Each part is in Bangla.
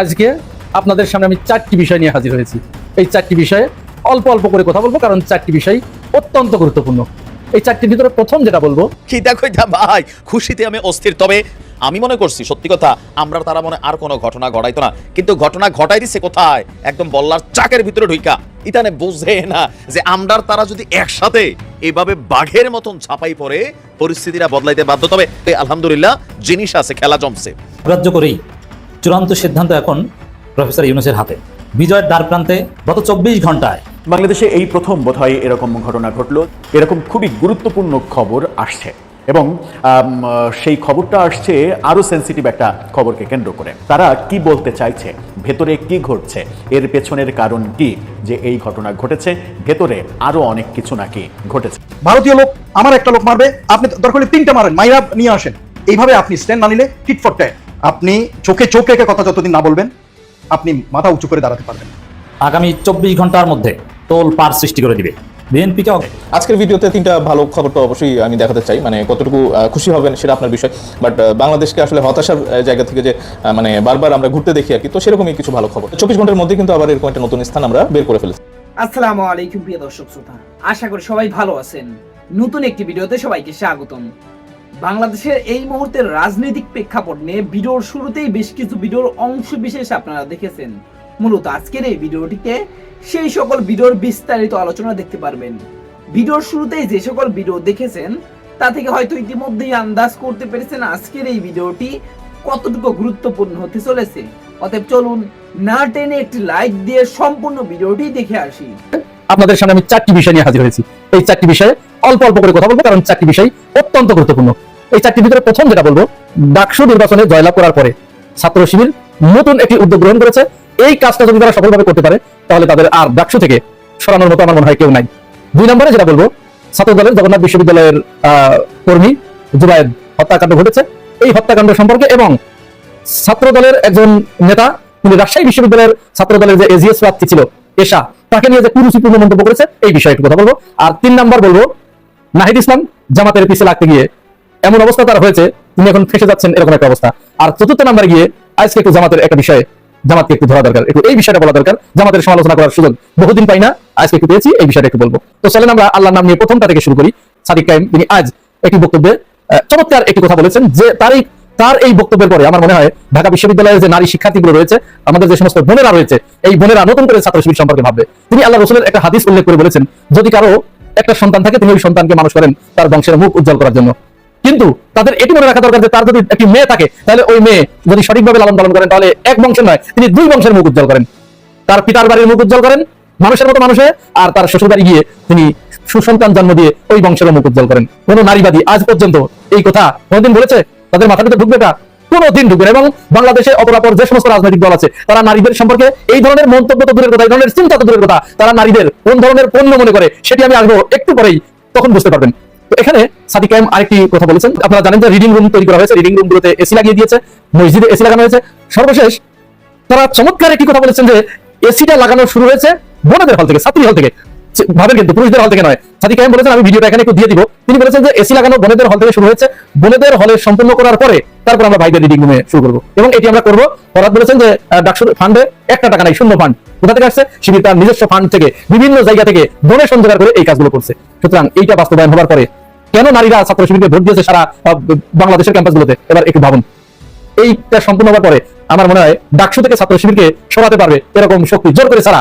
আজকে আপনাদের সামনে আমি চারটি বিষয় নিয়ে হাজির হয়েছি। এই চারটি বিষয়ে অল্প অল্প করে কথা বলব কারণ চারটি বিষয় অত্যন্ত গুরুত্বপূর্ণ। এই চারটির ভিতরে প্রথম যেটা বলব খিদা কইতা ভাই খুশিতে আমি অস্থির। তবে আমি মনে করছি সত্যি কথা আমরা তারা মনে আর কোনো ঘটনা ঘটাইতো না। কিন্তু ঘটনা ঘটাই দিছে কোথায়? একদম বল্লার চাকের ভিতরে ঢুইকা। ইতানে বুঝে না যে আমরার তারা যদি একসাথে এভাবে বাঘের মতন ছাপাই পড়ে পরিস্থিতিটা বদলাইতে বাধ্য। তবে আলহামদুলিল্লাহ জিনিস আছে খেলা জমছে। অগ্রাহ্য করেই চূড়ান্ত সিদ্ধান্ত এখন প্রফেসর ইউনুসের হাতে। বিজয়ের দ্বার প্রান্তে গত চব্বিশ ঘন্টায় বাংলাদেশে এই প্রথম বোধহয় এরকম ঘটনা ঘটলো এরকম খুবই গুরুত্বপূর্ণ খবর আসছে এবং সেই খবরটা আসছে আরও সেন্সিটিভ একটা খবরকে কেন্দ্র করে। তারা কি বলতে চাইছে? ভেতরে কি ঘটছে? এর পেছনের কারণ কি? যে এই ঘটনা ঘটেছে ভেতরে আরও অনেক কিছু নাকি ঘটেছে। ভারতীয় লোক আমার একটা লোক মারবে আপনি দরকার হলে তিনটা মারেন মাইরা নিয়ে আসেন। এইভাবে আপনি স্ট্যান্ড না নিলে টিট ফর ট্যাট আপনি চোখে চোখ রেখে কথা যতদিন না বলবেন আপনি মাথা উঁচু করে দাঁড়াতে পারবেন আগামী চব্বিশ ঘণ্টার মধ্যে তোল পার সৃষ্টি করে দিবে। বিএনপিকে আজকের ভিডিওতে তিনটা ভালো খবর তো অবশ্যই আমি দেখাতে চাই। মানে কতটুকু খুশি হবেন সেটা আপনার বিষয়। বাট বাংলাদেশকে আসলে হতাশার জায়গা থেকে যে মানে বারবার আমরা ঘুরতে দেখি আর কি তো সেরকমই কিছু ভালো খবর। চব্বিশ ঘণ্টার মধ্যে কিন্তু আবার এরকম একটা নতুন স্থান আমরা বের করে ফেলেছি। আসসালামু আলাইকুম প্রিয় দর্শক শ্রোতা। আশা করি সবাই ভালো আছেন। নতুন একটি ভিডিওতে সবাইকে স্বাগতম। বাংলাদেশের এই মুহূর্তের রাজনৈতিক প্রেক্ষাপট নিয়ে ভিডিওর শুরুতেই বেশ কিছু ভিডিওর অংশ বিশেষ আপনারা দেখেছেন। মূলত আজকের এই ভিডিওটিতে সেই সকল ভিডিওর বিস্তারিত আলোচনা দেখতে পারবেন। ভিডিওর শুরুতেই যে সকল ভিডিও দেখেছেন, তা থেকে হয়তো ইতিমধ্যেই আন্দাজ করতে পেরেছেন আজকের এই ভিডিওটি কতটুকু গুরুত্বপূর্ণ হতে চলেছে। অতএব চলুন না টেনে একটি লাইক দিয়ে সম্পূর্ণ ভিডিওটি দেখে আসি। আপনাদের সামনে আমি চারটি বিষয় নিয়ে হাজির হয়েছি। এই চারটি বিষয়ে অল্প অল্প করে কথা বলব, কারণ চারটি বিষয় অত্যন্ত গুরুত্বপূর্ণ। এই চারটির ভিতরে প্রথম যেটা বলব, ডাকসু নির্বাচনে জয়লাভ করার পরে ছাত্র শিবির নতুন একটি উদ্যোগ গ্রহণ করেছে। এই কাজটা যদি তারা সফলভাবে করতে পারে, তাহলে তাদের আর ডাকসু থেকে সরানোর মতো আমার মনে হয় কেউ নাই। দুই নম্বরে যেটা বলব, ছাত্র দলের জগন্নাথ বিশ্ববিদ্যালয়ের কর্মী জুবায়েদ হত্যাকাণ্ড ঘটেছে। এই হত্যাকাণ্ড সম্পর্কে এবং ছাত্র দলের একজন নেতা, তিনি রাজশাহী বিশ্ববিদ্যালয়ের ছাত্র দলের যে এজিএস প্রার্থী ছিল, এশা, তাকে নিয়ে যে কুরুচিপূর্ণ মন্তব্য করেছে, এই বিষয়ে একটু কথা বলব। আর তিন নাম্বার বলব, নাহিদ ইসলাম জামাতের পিছিয়ে লাগতে গিয়ে এমন অবস্থা তার হয়েছে, তিনি এখন ফেসে যাচ্ছেন এরকম একটা অবস্থা। আর চতুর্থ নাম্বারে গিয়ে আজকে একটু জামাতের একটা বিষয়ে, জামাতকে একটু ধরা দরকার, একটু এই বিষয়টা বলা দরকার, জামাতের সমালোচনা করার সুযোগ বহুদিন পাই না, আজকে একটু পেয়েছি, এই বিষয়টা একটু বলব। তো চলেন আমরা আল্লাহর নাম নিয়ে প্রথমটা থেকে শুরু করি। সাদিক কাইম তিনি আজ একটি বক্তব্যে চমৎকার একটি কথা বলেছেন যে তারই তার এই বক্তব্যের পরে আমার মনে হয় ঢাকা বিশ্ববিদ্যালয়ের যে নারী শিক্ষার্থীগুলো রয়েছে, আমাদের যে সমস্ত বোনেরা রয়েছে, এই বোনেরা নতুন করে ছাত্র শিবির সম্পর্কে ভাববে। তিনি আল্লাহ রসুলের একটা হাদিস উল্লেখ করে বলেছেন, যদি কারও একটা সন্তান থাকে, তিনি ওই সন্তানকে মানুষ করেন তার বংশের মুখ উজ্জ্বল করার জন্য। কিন্তু তাদের এটি মনে রাখা দরকার যে তার যদি একটি মেয়ে থাকে, তাহলে ওই মেয়ে যদি সঠিকভাবে লালন পালন করেন, তাহলে এক বংশের নয়, তিনি দুই বংশের মুখ উজ্জ্বল করেন। তার পিতার বাড়ির মুখ উজ্জ্বল করেন, মানুষের মতো মানুষে, আর তার শ্বশুর বাড়ি গিয়ে তিনি সুসন্তান জন্ম দিয়ে ওই বংশের মুখ উজ্জ্বল করেন। কোন নারীবাদী আজ পর্যন্ত এই কথা কোনদিন বলেছে? তাদের মাথার ভিতরে ঢুকবে এটা? কোনদিন ঢুকবে এবং বাংলাদেশে অপরাপর যে সমস্ত রাজনৈতিক দল আছে, তারা নারীদের সম্পর্কে এই ধরনের মন্তব্য তো দূরের কথা, এই ধরনের চিন্তা তো দূরের কথা। তারা নারীদের কোন ধরনের পণ্য মনে করে, সেটি আমি আসব একটু পরেই, তখন বুঝতে পারবেন। এখানে সাদিক কায়েম আরেকটি কথা বলেছেন। আপনারা জানেন যে রিডিং রুম তৈরি করা হয়েছে রিডিং রুম গুলোতে এসি লাগিয়ে দিয়েছে, মসজিদে এসি লাগানো হয়েছে। সর্বশেষ তারা চমৎকার একটি কথা বলেছেন যে এসিটা লাগানো শুরু হয়েছে বোনেদের হল থেকে ছাত্রী হল থেকে। ভাবেন কিন্তু, পুরুষদের হল থেকে নয়। সাদিক কায়েম বলেছেন, আমি ভিডিওটা এখানে একটু দিয়ে দিব। তিনি বলেছেন যে এসি লাগানো বোনেদের হল থেকে শুরু হয়েছে। বোনেদের হলে সম্পূর্ণ করার পরে তারপর আমরা ভাইদের রিডিং রুমে শুরু করব। এবং এটি আমরা করব। ফরাদ বলেছেন যে ডাকসুর ফান্ডে একটা টাকা নাই, শূন্য ফান্ড কোথা থেকে আসছে? শিবির তার নিজস্ব ফান্ড থেকে, বিভিন্ন জায়গা থেকে ডোনেশন জোগাড় করে এই কাজগুলো করছে। সুতরাং এইটা বাস্তবায়ন হওয়ার পরে কেন নারীরা ছাত্র শিবিরকে ভোট দিয়েছে সারা বাংলাদেশের ক্যাম্পাসগুলোতে? এবার একটু ভাবুন। এইটা সম্পূর্ণ হওয়ার পরে আমার মনে হয় ডাকসু থেকে ছাত্র শিবিরকে সরাতে পারবে এরকম শক্তি, জোর করে ছাড়া।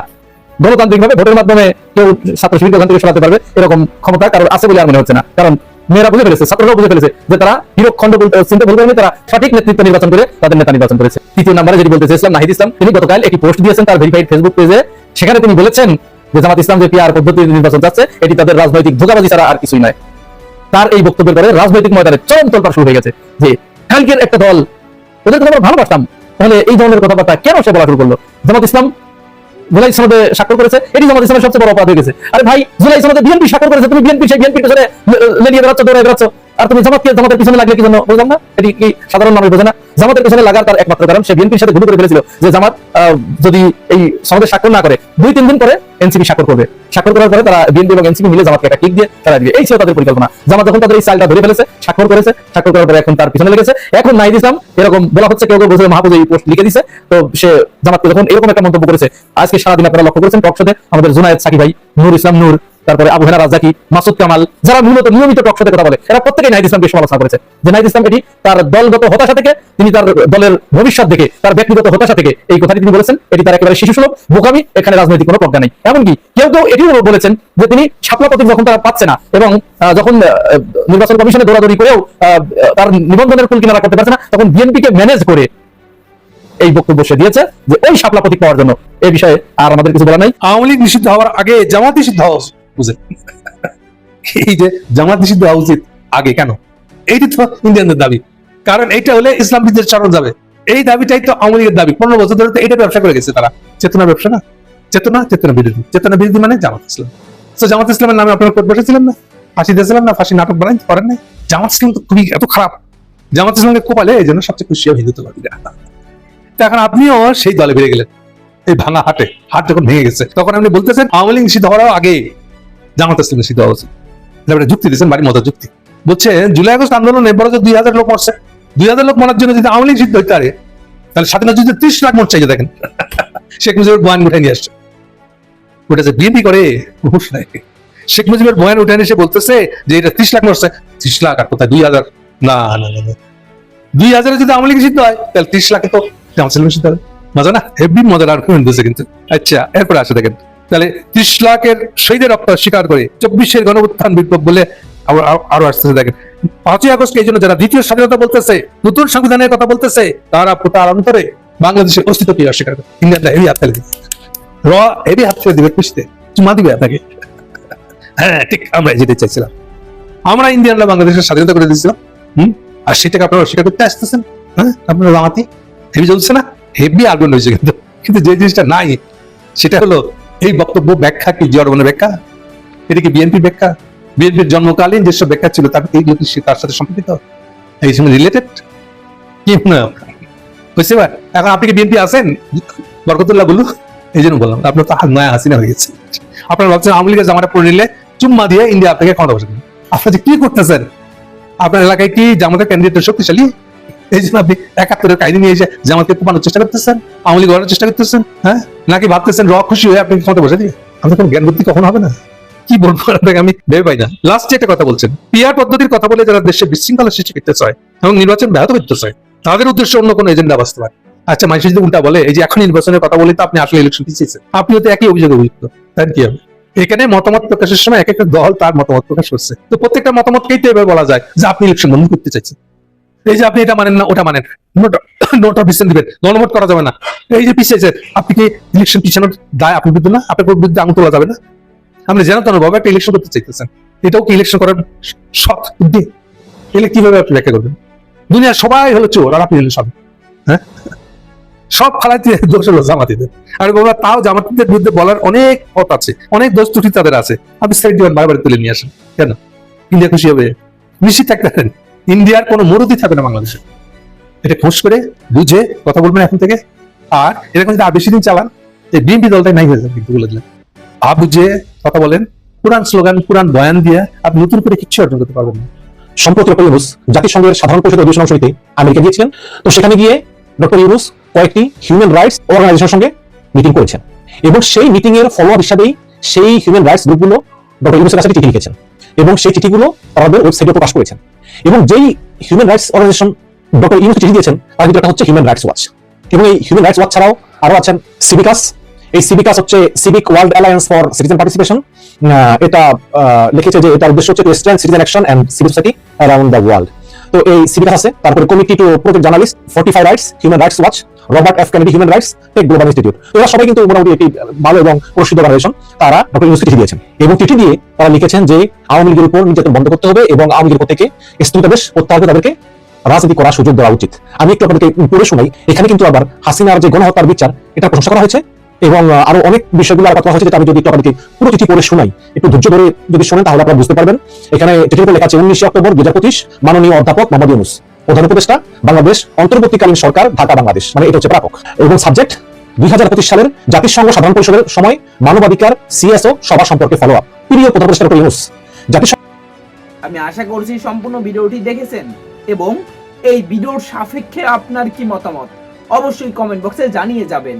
গণতান্ত্রিক ভাবে ভোটের মাধ্যমে কেউ ছাত্র শিবিরকে ওখান থেকে সরাতে পারবে, এরকম ক্ষমতা কারোর আছে বলে আর মনে হচ্ছে না। কারণ মেয়েরা বুঝে ফেলেছে, ছাত্ররাও বুঝে ফেলেছে যে তারা হিরক বলতে চিন্তা ভুল করেনি তারা সঠিক নেতৃত্ব নির্বাচন করে তাদের নেতা নির্বাচন করেছে। তৃতীয় নাম্বারে যেটি বলতে চেয়েছিলাম নাহিদ ইসলাম, তিনি গতকাল একটি পোস্ট দিয়েছেন তার ভেরিফাইড ফেসবুক পেজে সেখানে তিনি বলেছেন যে জামাত ইসলাম যে পিআর পদ্ধতি নির্বাচন যাচ্ছে এটি তাদের রাজনৈতিক ধোকাবাজি ছাড়া আর কিছুই নয়। তার এই বক্তব্যের পরে রাজনৈতিক ময়দানে চরম তোলপাড় শুরু হয়ে গেছে যে কালকের একটা দল ওদের কথা আমরা ভালোবাসতাম, তাহলে এই ধরনের কথাবার্তা কেন সে বলা শুরু করল? জামাত ইসলাম জুলাই সনদে স্বাক্ষর করেছে, এটি জামাত ইসলামের সবচেয়ে বড় অপরাধ হয়ে গেছে। আরে ভাই, জুলাই সনদে বিএনপি স্বাক্ষর করেছে, তুমি বিএনপি সেই বিএনপি পেছনে লেনিয়ে বেড়াচ্ছ দৌড়ে বেড়াচ্ছ। আর তুমি জামাতকে জামাতের পিছনে লাগলে কি জন্য বুঝলাম না? এটি কি সাধারণ মানুষ বোঝে না? জামাতের পিছনে লাগার তার একমাত্র কারণ, সে বিএনপির সাথে ঘুরে করে ফেলেছিল যে জামাত যদি এই সমাজে স্বাক্ষর না করে, দুই তিন দিন পরে এনসিপি স্বাক্ষর করবে। স্বাক্ষর করার পরে তারা বিএনপি এবং এনসিপি মিলে জামাতকে একটা কিক দিয়ে তারা দিবে। এই ছিল তাদের পরিকল্পনা। জামাত যখন তাদের এই চালটা ধরে ফেলেছে, স্বাক্ষর করেছে, স্বাক্ষর করার পরে এখন তার পিছনে লেগেছে। এখন নাইদ ইসলাম, এরকম বলা হচ্ছে কেউ কেউ বলছে মাহফুজ এই পোস্ট লিখে দিছে। তো সে জামাতকে যখন এরকম একটা মন্তব্য করেছে, আজকে সারাদিন আপনারা লক্ষ্য করেছেন টকশোতে আমাদের জুনায়েদ সাকি ভাই, নূর ইসলাম নূর। তারপরে আবু হেনা রাজাকি মাসুদ কামাল, যারা মূলত নিয়মিত টকশোতে কথা বলে, এরা প্রত্যেকেই নাইদ ইসলামকে সমালোচনা করেছে। যে নাইদ ইসলাম এটি তার দলগত হতাশা থেকে, তিনি তার দলের ভবিষ্যৎ দেখে, তার ব্যক্তিগত হতাশা থেকে এই কথাটি তিনি বলেছেন। এটি তার একেবারে শিশু সুলভ বোকামি, এখানে রাজনৈতিক কোনো প্রজ্ঞা নেই। এমনকি কেউ কেউ এটিও বলেছেন যে তিনি শাপলা প্রতীক যখন তারা পাচ্ছে না, এবং যখন নির্বাচন কমিশনে দৌড়াদৌড়ি করেও তার নিবন্ধনের কুল কিনারা করতে পারছে না, তখন বিএনপিকে ম্যানেজ করে এই বক্তব্য সে দিয়েছে যে ওই শাপলা প্রতীক পাওয়ার জন্য। এই বিষয়ে আর আমাদের কিছু বলা নাই। আওয়ামী লীগ নিষিদ্ধ হওয়ার আগে জামাত নিষিদ্ধ হওয়া বুঝেন এই যে জামাত নিষিদ্ধ হওয়া উচিত আগে কেন? এইটি তো ইন্ডিয়ানদের দাবি। কারণ হলে ইসলাম যাবে। এই দাবিটাই তো আওয়ামী দাবি। পনেরো বছর ধরে তো ব্যবসা করে গেছে তারা। চেতনা ব্যবসা না? চেতনা চেতনা বিরোধী। চেতনা বিরোধী মানে জামাত ইসলাম। তো জামাত ইসলামের নামে আপনারা কোর্ট বসেছিলেন না? ফাঁসি দিয়েছিলেন না? ফাঁসি নাটক বানাই করেন নাই? জামাত ইসলাম তো খুবই এত খারাপ। জামাত ইসলামকে কোপালে এই জন্য সবচেয়ে খুশি তো এখন আপনিও সেই দলে বেড়ে গেলেন। এই ভাঙা হাটে। হাট যখন ভেঙে গেছে, তখন আপনি বলতেছেন আওয়ামী লীগ নিষিদ্ধ হওয়ার আগে জামাত ইসলাম নিষিদ্ধ হওয়া উচিত তারপরে যুক্তি দিয়েছেন বাড়ির মতো যুক্তি। বলছে জুলাই আগস্ট আন্দোলনে বড় দুই হাজার লোক মরছে দুই হাজার লোক মরার জন্য যদি আওয়ামী লীগ সিদ্ধ হইতে পারে তাহলে স্বাধীনতা যুদ্ধে ত্রিশ লাখ মরছে দেখেন। শেখ মুজিবের বয়ান উঠে নিয়ে আসছে। ওটা যে বিএনপি করে হুশ নাই। শেখ মুজিবের বয়ান উঠে এসে বলতেছে যে এটা ত্রিশ লাখ মরছে। ত্রিশ লাখ আর কোথায় দুই হাজার? না না না। দুই হাজারে যদি আওয়ামী লীগ সিদ্ধ হয় তাহলে ত্রিশ লাখে তো জামাত ইসলাম সিদ্ধ হবে। মজা না? হেভি মজার আর্গুমেন্ট দিয়েছে কিন্তু। আচ্ছা এরপরে আসে দেখেন। তাহলে ত্রিশ লাখের শহীদের রক্ত স্বীকার করে চব্বিশের গণউত্থান বিপ্লব বলে আরো- আসতেছে, দেখেন। পাঁচই আগস্ট এই জন্য যারা দ্বিতীয় স্বাধীনতা বলতেছে, নতুন সংবিধানের কথা বলতেছে, তারা তার অন্তরে বাংলাদেশের অস্তিত্বকে অস্বীকার করে। ইন্ডিয়ানরা হেভি হাত ফেলে দিবে। র হেভি হাত ফেলে দিবে খুশিতে চুমা দিবে আপনাকে। হ্যাঁ ঠিক, আমরা যেতে চাইছিলাম। আমরা ইন্ডিয়ানরা বাংলাদেশের স্বাধীনতা করে দিয়েছিলাম। হম? আর সেটাকে আপনারা অস্বীকার করতে আসতেছেন। হ্যাঁ আপনারা জামাতি হেভি চলছে না? হেভি আগুন হয়েছে কিন্তু। কিন্তু যে জিনিসটা নাই, সেটা হলো এই বক্তব্য ব্যাখ্যা কি জড়বনের ব্যাখ্যা? এটা কি বিএনপির ব্যাখ্যা? বিএনপির জন্মকালীন যেসব ব্যাখ্যা ছিল, তার এইগুলো কি তার সাথে সম্পর্কিত? এই সঙ্গে রিলেটেড কি? বুঝতে পার এখন আপনি কি বিএনপি আছেন? বরকতুল্লাহ বলু। এই জন্য বললাম, আপনার তো নয়া হাসিনা হয়ে গেছে। আপনারা ভাবছেন আওয়ামী লীগের জামাটা পড়ে নিলে চুম্মা দিয়ে ইন্ডিয়া আপনাকে ক্ষমতা বসে কি করতেছেন? আপনার এলাকায় কি জামাতের ক্যান্ডিডেট শক্তিশালী? এই জন্য আপনি একাত্তরের কাহিনী নিয়ে এসে জামাতকে কোপানোর চেষ্টা করতেছেন, আওয়ামী লীগ চেষ্টা করতেছেন হ্যাঁ? নাকি ভাবতেছেন র খুশি হয়ে আপনি ক্ষমতা বসে দিয়ে? আমাদের কোনো জ্ঞান বুদ্ধি কখন হবে না। কি বলব আপনাকে আমি ভেবে পাই না। লাস্টে একটা কথা বলছেন পদ্ধতির কথা বলে যারা দেশে বিশৃঙ্খলা সৃষ্টি করতে চায় এবং নির্বাচন ব্যাহত করতে চায়, তাদের উদ্দেশ্যে অন্য কোনো এজেন্ডা আচ্ছা মানুষ যদি উল্টা বলে, এই যে এখন নির্বাচনের কথা বলে তো আপনি আসলে ইলেকশন পিছিয়েছেন। আপনিও তো একই অভিযোগে অভিযুক্ত, তাই কি হবে? এখানে মতামত প্রকাশের সময় এক একটা দল তার মতামত প্রকাশ করছে। তো প্রত্যেকটা মতামতকেই তো এবার বলা যায় যে আপনি ইলেকশন বন্ধ করতে চাইছেন। এই যে আপনি এটা মানেন না, ওটা মানেন। নোট অফ ডিসেন্ট দিবেন গণমত করা যাবে না। এই যে পিছিয়েছে আপনি কি ইলেকশন পিছানোর দায় আপনার বিরুদ্ধে না? আপনার বিরুদ্ধে আঙুল তোলা যাবে না? আপনি জানেন তো ভাবে একটা ইলেকশন করতে চাইতেছেন। এটাও কি ইলেকশন করার সৎ বুদ্ধি? এলে কীভাবে আপনি ব্যাখ্যা করবেন? দুনিয়ার সবাই হলো চোর, আর আপনি হলেন সব হ্যাঁ? সব ফালাইতে দোষ হলো জামাতিদের। আর বাবা তাও জামাতিদের বিরুদ্ধে বলার অনেক পথ আছে, অনেক দোষ ত্রুটি তাদের আছে। আপনি দিবেন, বারবার তুলে নিয়ে আসেন। কেন? ইন্ডিয়া খুশি হবে? নিশ্চিত থাকতে ইন্ডিয়ার কোনো মরুদি থাকবে না বাংলাদেশে। এটা খোঁজ করে বুঝে কথা বলবেন এখন থেকে। আর এরকম যদি আর বেশি দিন চালান, এই বিএনপি দলটাই নাই হয়ে যাবে কিন্তু বলে দিলেন আ বুঝে কথা বলেন পুরান স্লোগান পুরান বয়ান দিয়ে আপনি নতুন করে কিচ্ছু অর্জন করতে পারবেন না। সম্প্রতি ডক্টর ইউনুস, জাতিসংঘের সাধারণ পরিষদের অধিবেশন অংশ নিতে আমেরিকা গিয়েছিলেন। তো সেখানে গিয়ে ডক্টর ইউনুস কয়েকটি হিউম্যান রাইটস অর্গানাইজেশনের সঙ্গে মিটিং করেছেন। এবং সেই মিটিং এর ফলো আপ হিসাবেই সেই হিউম্যান রাইটস গ্রুপগুলো ডক্টর ইউনুসের কাছে চিঠি লিখেছেন। এবং সেই চিঠিগুলো তাদের ওয়েবসাইটে প্রকাশ করেছেন। এবং যেই হিউম্যান রাইটস অর্গানাইজেশন ডক্টর ইউনুসকে চিঠি দিয়েছেন, তার ভিতরে একটা হচ্ছে হিউম্যান রাইটস ওয়াচ এবং এই হিউম্যান রাইটস ওয়াচ ছাড়াও আরও আছেন সিভিকাস এই সিভিকাস হচ্ছে Civic World Alliance for Citizen Participation এটা লিখেছে যে এটার উদ্দেশ্য হচ্ছে to citizen action and civil society around the world তো এই সিভিকাস আছে। তারপরে Committee to Protect journalist Fortify rights Human Rights Watch Robert F Kennedy Human Rights Tech Global Institute এরা সবাই কিন্তু মোটামুটি একটি ভালো এবং প্রসিদ্ধ অর্গানাইজেশন তারা ডক্টর চিঠি দিয়েছেন। এবং চিঠি দিয়ে তারা লিখেছেন যে আওয়ামী লীগের উপর নির্যাতন বন্ধ করতে হবে এবং আওয়ামী লীগের থেকে স্থগিতাদেশ প্রত্যাহার করে তাদেরকে রাজনীতি করার সুযোগ দেওয়া উচিত। আমি একটু আপনাদেরকে পড়ে শোনাই। এখানে কিন্তু আবার হাসিনার যে গণহত্যার বিচার, এটা প্রশংসা করা হয়েছে। এবং আরও অনেক বিষয়গুলো কথা হচ্ছে আমি যদি আপনাদেরকে পুরো চিঠি পড়ে শোনাই, একটু ধৈর্য ধরে যদি শোনেন, তাহলে আপনারা বুঝতে পারবেন। এখানে চিঠির লেখা আছে, উনিশে অক্টোবর দুই মাননীয় অধ্যাপক মোহাম্মদ ইউনুস, প্রধান উপদেষ্টা, বাংলাদেশ অন্তর্বর্তীকালীন সরকার, ঢাকা, বাংলাদেশ। মানে এটা হচ্ছে প্রাপক এবং সাবজেক্ট দুই সালের জাতিসংঘ সাধারণ পরিষদের সময় মানবাধিকার সিএসও সভা সম্পর্কে ফলো আপ প্রিয় প্রধান উপদেষ্টা ইউনুস আমি আশা করছি সম্পূর্ণ ভিডিওটি দেখেছেন এবং এই ভিডিওর সাপেক্ষে আপনার কি মতামত? অবশ্যই কমেন্ট বক্সে জানিয়ে যাবেন।